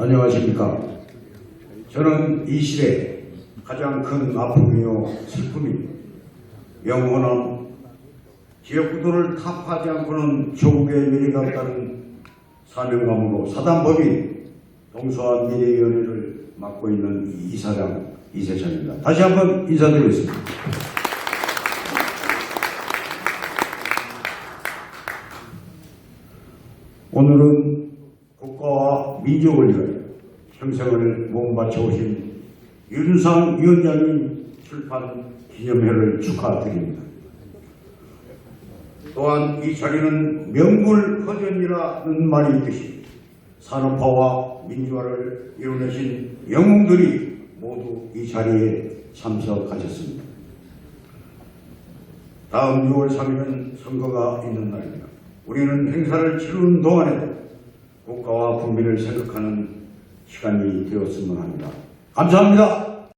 안녕하십니까. 저는 이 시대 가장 큰 아픔이요 슬픔이 영원한 지역구도를 타파하지 않고는 조국의 미래가 없다는 사명감으로 사단법인 동서안 미래위원회를 맡고 있는 이 이사장 이세찬입니다. 다시 한번 인사드리겠습니다. 오늘은 국가와 민족을 위하여 평생을 몸바쳐 오신 윤상 위원장님 출판 기념회를 축하드립니다. 또한 이 자리는 명불 허전이라는 말이 있듯이 산업화와 민주화를 이뤄내신 영웅들이 모두 이 자리에 참석하셨습니다. 다음 6월 3일은 선거가 있는 날입니다. 우리는 행사를 치르는 동안에도 국가와 국민을 생각하는 시간이 되었으면 합니다. 감사합니다.